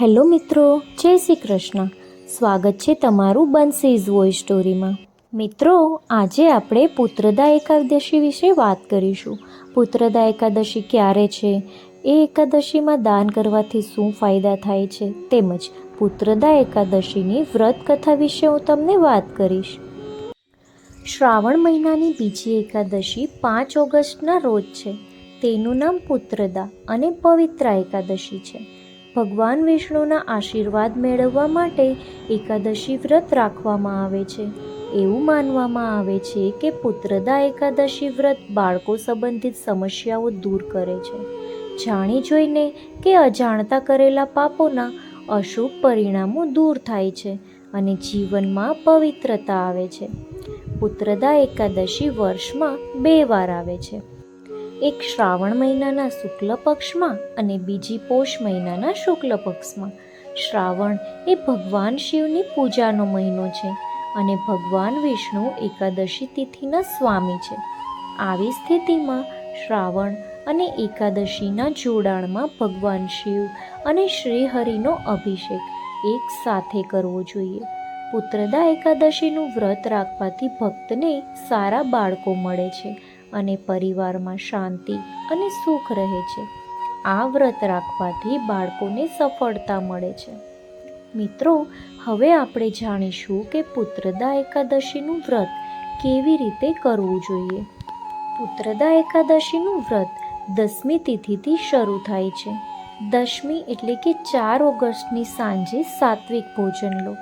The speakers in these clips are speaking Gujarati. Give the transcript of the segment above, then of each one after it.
હેલો મિત્રો, જય શ્રી કૃષ્ણ. સ્વાગત છે તમારું બંસીઝ વોઇસ સ્ટોરીમાં. મિત્રો, આજે આપણે પુત્રદા એકાદશી વિશે વાત કરીશું. પુત્રદા એકાદશી ક્યારે છે? એ એકાદશીમાં દાન કરવાથી શું ફાયદા થાય છે? તેમજ પુત્રદા એકાદશીની વ્રત કથા વિશે હું તમને વાત કરીશ. શ્રાવણ મહિનાની બીજી એકાદશી પાંચ ઓગસ્ટના રોજ છે. તેનું નામ પુત્રદા અને પવિત્રા એકાદશી છે. ભગવાન વિષ્ણુના આશીર્વાદ મેળવવા માટે એકાદશી વ્રત રાખવામાં આવે છે. એવું માનવામાં આવે છે કે પુત્રદા એકાદશી વ્રત બાળકો સંબંધિત સમસ્યાઓ દૂર કરે છે. જાણી જોઈને કે અજાણતા કરેલા પાપોના અશુભ પરિણામો દૂર થાય છે અને જીવનમાં પવિત્રતા આવે છે. પુત્રદા એકાદશી વર્ષમાં બે વાર આવે છે. એક શ્રાવણ મહિનાના શુક્લ પક્ષમાં અને બીજી પોષ મહિનાના શુક્લ પક્ષમાં. શ્રાવણ એ ભગવાન શિવની પૂજાનો મહિનો છે અને ભગવાન વિષ્ણુ એકાદશી તિથિના સ્વામી છે. આવી સ્થિતિમાં શ્રાવણ અને એકાદશીના જોડાણમાં ભગવાન શિવ અને શ્રીહરિનો અભિષેક એક સાથે કરવો જોઈએ. પુત્રદા એકાદશીનું વ્રત રાખવાથી ભક્તને સારા બાળકો મળે છે અને પરિવારમાં શાંતિ અને સુખ રહે છે. આ વ્રત રાખવાથી બાળકોને સફળતા મળે છે. મિત્રો, હવે આપણે જાણીશું કે પુત્રદા એકાદશીનું વ્રત કેવી રીતે કરવું જોઈએ. પુત્રદા એકાદશીનું વ્રત દસમી તિથિથી શરૂ થાય છે. દશમી એટલે કે ચાર ઓગસ્ટની સાંજે સાત્વિક ભોજન લો.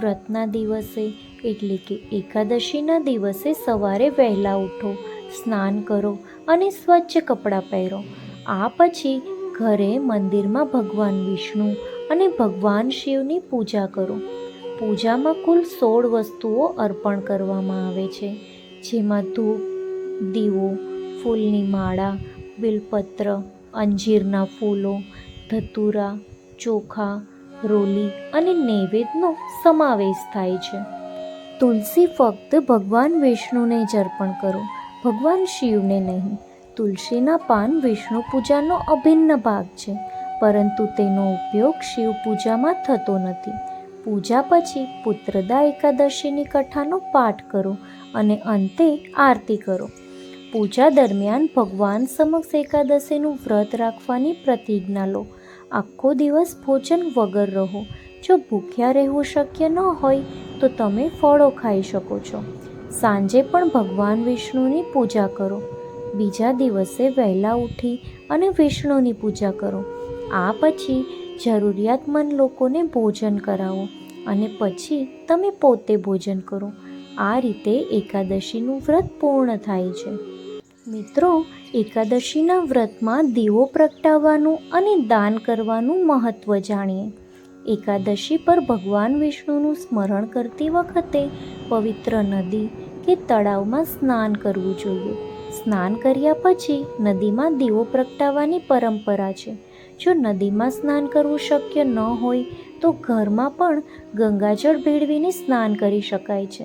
વ્રતના દિવસે એટલે કે એકાદશીના દિવસે સવારે વહેલા ઉઠો સ્નાન કરો અને સ્વચ્છ કપડાં પહેરો. આ પછી ઘરે મંદિરમાં ભગવાન વિષ્ણુ અને ભગવાન શિવની પૂજા કરો. પૂજામાં કુલ સોળ વસ્તુઓ અર્પણ કરવામાં આવે છે. જેમાં ધૂપ, દીવો, ફૂલની માળા, બિલપત્ર, અંજીરના ફૂલો, ધતુરા, ચોખા, રોલી અને નૈવેદ્યનો સમાવેશ થાય છે. તુલસી ફક્ત ભગવાન વિષ્ણુને જ અર્પણ કરો. ભગવાન શિવને નહીં. તુલસીના પાન વિષ્ણુ પૂજાનો અભિન્ન ભાગ છે, પરંતુ તેનો ઉપયોગ શિવ પૂજામાં થતો નથી. પૂજા પછી પુત્રદા એકાદશીની કથાનો પાઠ કરો અને અંતે આરતી કરો. પૂજા દરમિયાન ભગવાન સમક્ષ એકાદશીનું વ્રત રાખવાની પ્રતિજ્ઞા લો. આખો દિવસ ભોજન વગર રહો. જો ભૂખ્યા રહેવું શક્ય ન હોય, તો તમે ફળો ખાઈ શકો છો. સાંજે પણ ભગવાન વિષ્ણુની પૂજા કરો. બીજા દિવસે વહેલા ઉઠી અને વિષ્ણુની પૂજા કરો. આ પછી જરૂરિયાતમંદ લોકોને ભોજન કરાવો અને પછી તમે પોતે ભોજન કરો. આ રીતે એકાદશીનું વ્રત પૂર્ણ થાય છે. મિત્રો, એકાદશીના વ્રતમાં દીવો પ્રગટાવવાનું અને દાન કરવાનું મહત્ત્વ જાણીએ. એકાદશી પર ભગવાન વિષ્ણુનું સ્મરણ કરતી વખતે પવિત્ર નદી કે તળાવમાં સ્નાન કરવું જોઈએ. સ્નાન કર્યા પછી નદીમાં દીવો પ્રગટાવવાની પરંપરા છે. જો નદીમાં સ્નાન કરવું શક્ય ન હોય, તો ઘરમાં પણ ગંગાજળ ભેળવીને સ્નાન કરી શકાય છે.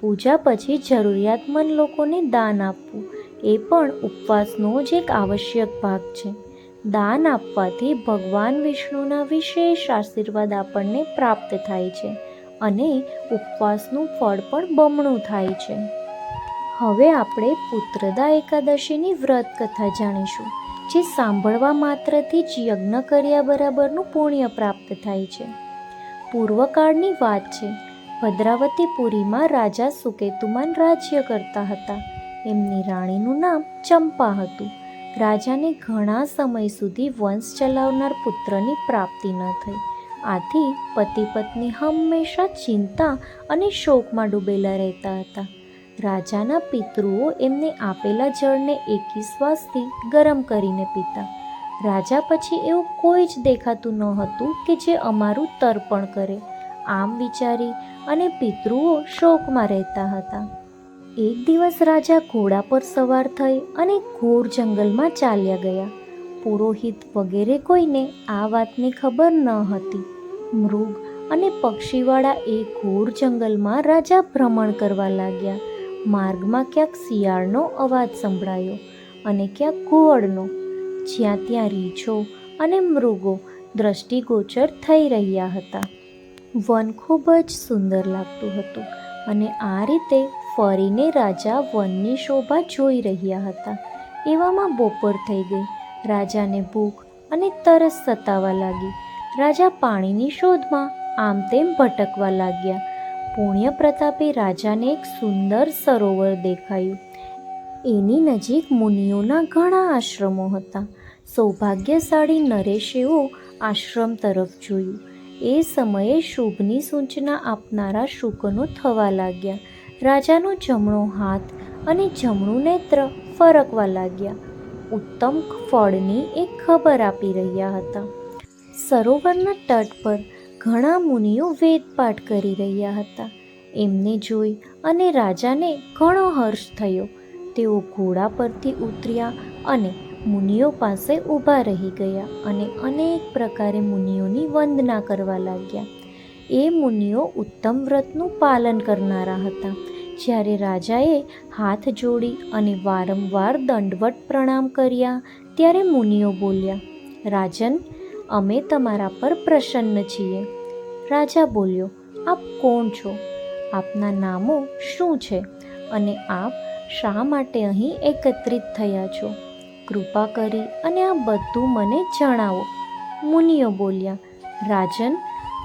પૂજા પછી જરૂરિયાતમંદ લોકોને દાન આપવું એ પણ ઉપવાસનો જ એક આવશ્યક ભાગ છે. દાન આપવાથી ભગવાન વિષ્ણુના વિશેષ આશીર્વાદ આપણને પ્રાપ્ત થાય છે અને ઉપવાસનું ફળ પણ બમણું થાય છે. હવે આપણે પુત્રદા એકાદશીની વ્રત કથા જાણીશું, જે સાંભળવા માત્રથી જ યજ્ઞ કર્યા બરાબરનું પુણ્ય પ્રાપ્ત થાય છે. પૂર્વકાળની વાત છે, ભદ્રાવતીપુરીમાં રાજા સુકેતુમાન રાજ્ય કરતા હતા. એમની રાણીનું નામ ચંપા હતું. રાજાને ઘણા સમય સુધી વંશ ચલાવનાર પુત્રની પ્રાપ્તિ ન થઈ. આથી પતિ પત્ની હંમેશા ચિંતા અને શોકમાં ડૂબેલા રહેતા હતા. રાજાના પિતૃઓ એમને આપેલા જળને એકી શ્વાસથી ગરમ કરીને પીતા. રાજા પછી એવું કોઈ જ દેખાતું ન હતું કે જે અમારું તર્પણ કરે. આમ વિચારી અને પિતૃઓ શોકમાં રહેતા હતા. એક દિવસ રાજા ઘોડા પર સવાર થઈ અને ઘોર જંગલમાં ચાલ્યા ગયા. પુરોહિત વગેરે કોઈને આ વાતની ખબર ન હતી. મૃગ અને પક્ષીવાળા એ ઘોર જંગલમાં રાજા ભ્રમણ કરવા લાગ્યા. માર્ગમાં ક્યાંક શિયાળનો અવાજ સંભળાયો અને ક્યાંક ઘુવડનો જ્યાં ત્યાં રીંછો અને મૃગો દ્રષ્ટિગોચર થઈ રહ્યા હતા. વન ખૂબ જ સુંદર લાગતું હતું અને આ રીતે ફરીને રાજા વનની શોભા જોઈ રહ્યા હતા. એવામાં બપોર થઈ ગઈ. રાજાને ભૂખ અને તરસ સતાવા લાગી. રાજા પાણીની શોધમાં આમ તેમ ભટકવા લાગ્યા. પુણ્ય પ્રતાપે રાજાને એક સુંદર સરોવર દેખાયું. એની નજીક મુનિઓના ઘણા આશ્રમો હતા. સૌભાગ્યશાળી નરેશેઓ આશ્રમ તરફ જોયું. એ સમયે શુભની સૂચના આપનારા શુકનો થવા લાગ્યા. રાજાનો જમણો હાથ અને જમણું નેત્ર ફરકવા લાગ્યા. ઉત્તમ ફળની એક ખબર આપી રહ્યા હતા. સરોવરના તટ પર ઘણા મુનિઓ વેદપાઠ કરી રહ્યા હતા. એમને જોઈ અને રાજાને ઘણો હર્ષ થયો. તેઓ ઘોડા પરથી ઉતર્યા અને મુનિઓ પાસે ઊભા રહી ગયા અને અનેક પ્રકારે મુનિઓની વંદના કરવા લાગ્યા. એ મુનિઓ ઉત્તમ વ્રતનું પાલન કરનારા હતા. જ્યારે રાજાએ હાથ જોડી અને વારંવાર દંડવટ પ્રણામ કર્યા, ત્યારે મુનિઓ બોલ્યા, રાજન, અમે તમારા પર પ્રસન્ન છીએ. રાજા બોલ્યો, આપ કોણ છો? આપના નામો શું છે? અને આપ શા માટે અહીં એકત્રિત થયા છો? કૃપા કરી અને આ બધું મને જણાવો. મુનિઓ બોલ્યા, રાજન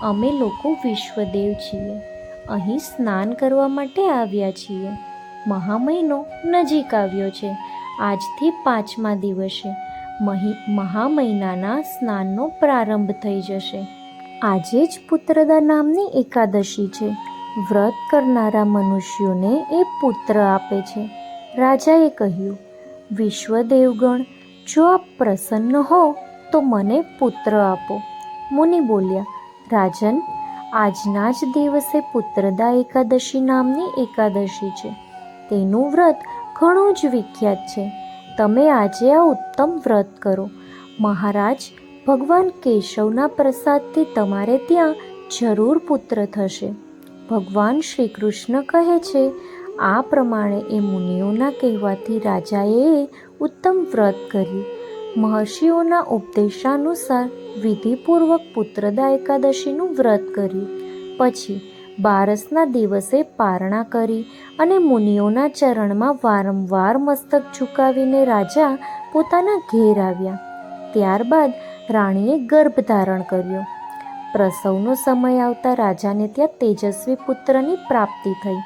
અમે લોકો વિશ્વદેવ છીએ. અહીં સ્નાન કરવા માટે આવ્યા છીએ. મહામહિનો નજીક આવ્યો છે. આજથી પાંચમા દિવસે મહી મહા મહિનાના સ્નાનનો પ્રારંભ થઈ જશે. આજે જ પુત્રદા નામની એકાદશી છે. વ્રત કરનારા મનુષ્યોને એ પુત્ર આપે છે. રાજાએ કહ્યું, વિશ્વદેવગણ, જો આપ પ્રસન્ન હો, તો મને પુત્ર આપો. મુનિ બોલ્યા રાજન, આજના જ દિવસે પુત્રદા એકાદશી નામની એકાદશી છે. તેનું વ્રત ઘણું જ વિખ્યાત છે. તમે આજે આ ઉત્તમ વ્રત કરો. મહારાજ, ભગવાન કેશવના પ્રસાદથી તમારે ત્યાં જરૂર પુત્ર થશે. ભગવાન શ્રી કૃષ્ણ કહે છે, આ પ્રમાણે એ મુનિઓના કહેવાથી રાજાએ ઉત્તમ વ્રત કર્યું. મહર્ષિઓના ઉપદેશાનુસાર વિધિપૂર્વક પુત્રદા એકાદશીનું વ્રત કર્યું. પછી બારસના દિવસે પારણા કરી અને મુનિઓના ચરણમાં વારંવાર મસ્તક ઝુકાવીને રાજા પોતાના ઘેર આવ્યા. ત્યારબાદ રાણીએ ગર્ભ ધારણ કર્યો. પ્રસવનો સમય આવતા રાજાને ત્યાં તેજસ્વી પુત્રની પ્રાપ્તિ થઈ.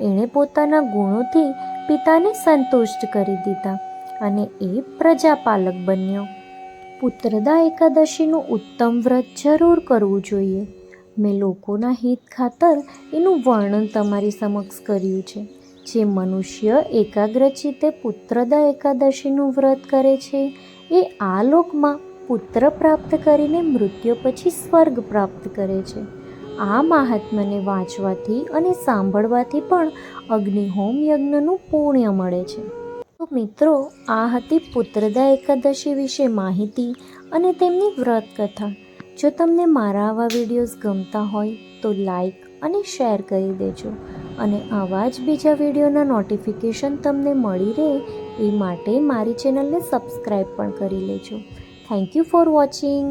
એણે પોતાના ગુણોથી પિતાને સંતુષ્ટ કરી દીધા. અને એ પ્રજાપાલક બન્યો. પુત્રદા એકાદશીનું ઉત્તમ વ્રત જરૂર કરવું જોઈએ. મેં લોકોના હિત ખાતર એનું વર્ણન તમારી સમક્ષ કર્યું છે. જે મનુષ્ય એકાગ્રચિતે પુત્રદા એકાદશીનું વ્રત કરે છે, એ આ લોકમાં પુત્ર પ્રાપ્ત કરીને મૃત્યુ પછી સ્વર્ગ પ્રાપ્ત કરે છે. આ મહાત્મને વાંચવાથી અને સાંભળવાથી પણ અગ્નિહોમ યજ્ઞનું પુણ્ય મળે છે. તો મિત્રો, આ હતી પુત્રદા એકાદશી વિશે માહિતી અને તેમની વ્રત કથા જો તમને મારા આવા વિડીયોઝ ગમતા હોય, તો લાઈક અને શેર કરી દેજો. અને આવા જ બીજા વિડીયોના નોટિફિકેશન તમને મળી રહે, એ માટે મારી ચેનલને સબસ્ક્રાઈબ પણ કરી લેજો. Thank you for watching.